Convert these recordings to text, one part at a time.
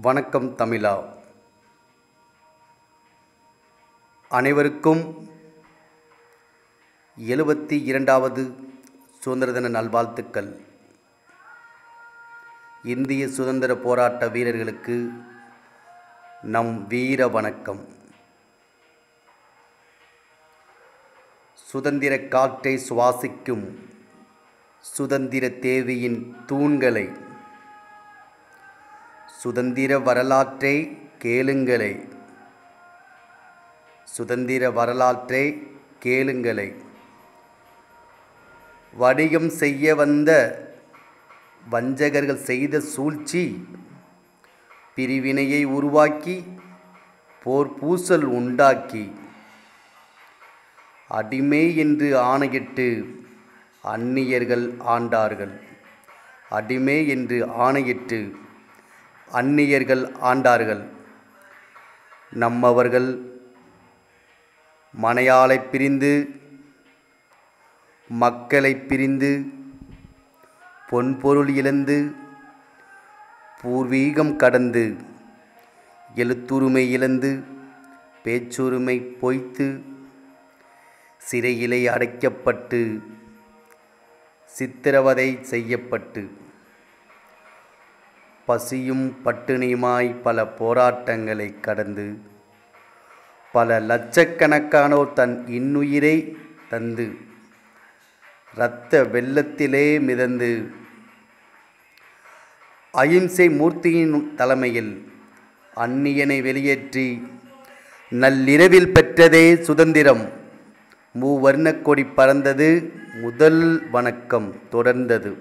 வணக்கம் தமிழா. அனைவருக்கும் எழுபத்தி இரண்டாவது சுதந்திர தின நல்வாழ்த்துக்கள். இந்திய சுதந்திர போராட்ட வீரர்களுக்கு நம் வீர வணக்கம். சுதந்திர காற்றை சுவாசிக்கும் சுதந்திர தேவியின் தூண்களை சுதந்திர வரலாற்றை கேளுங்களே. சுதந்திர வரலாற்றை கேளுங்களே. வணிகம் செய்ய வந்த வஞ்சகர்கள் செய்த சூழ்ச்சி பிரிவினையை உருவாக்கி போர் பூசல் உண்டாக்கி அடிமை என்று ஆணையிட்டு அந்நியர்கள் ஆண்டார்கள். அடிமை என்று ஆணையிட்டு அந்நியர்கள் ஆண்டார்கள். நம்மவர்கள் மனையாளை பிரிந்து மக்களை பிரிந்து பொன்பொருள் இழந்து பூர்வீகம் கடந்து எழுத்துரிமை இழந்து பேச்சுரிமை பொய்த்து சிறையிலே அடைக்கப்பட்டு சித்திரவதை செய்யப்பட்டு பசியும் பட்டினியுமாய் பல போராட்டங்களை கடந்து பல லட்சக்கணக்கானோர் தன் இன்னுயிரை தந்து இரத்த வெள்ளத்திலே மிதந்து அகிம்சை மூர்த்தியின் தலைமையில் அந்நியனை வெளியேற்றி நள்ளிரவில் பெற்றதே சுதந்திரம். மூவர்ணக்கொடி பறந்தது முதல் வணக்கம் தொடர்ந்தது.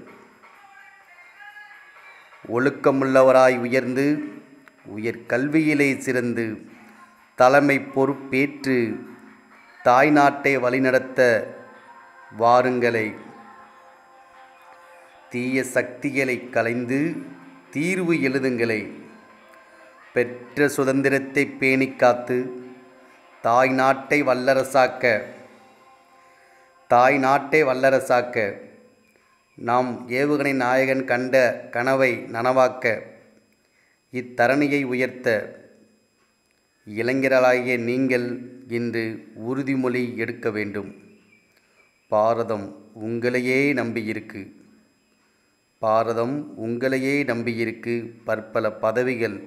ஒழுக்கமுள்ளவராய் உயர்ந்து உயர் கல்வியிலே சிறந்து தலைமை பொறுப்பேற்று தாய் நாட்டை வழிநடத்த வாருங்களை. தீய சக்திகளை கலைந்து தீர்வு எழுதுங்களை. பெற்ற சுதந்திரத்தை பேணி காத்து தாய் நாட்டை வல்லரசாக்க தாய் நாட்டை வல்லரசாக்க நாம் ஏவுகணை நாயகன் கண்ட கனவை நனவாக்க இத்தரணியை உயர்த்த இளைஞர்களாகிய நீங்கள் இன்று உறுதிமொழி எடுக்க வேண்டும். பாரதம் உங்களையே நம்பியிருக்கு. பாரதம் உங்களையே நம்பியிருக்கு. பற்பல பதவிகள்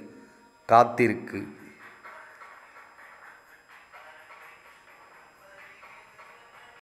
காத்திருக்கு.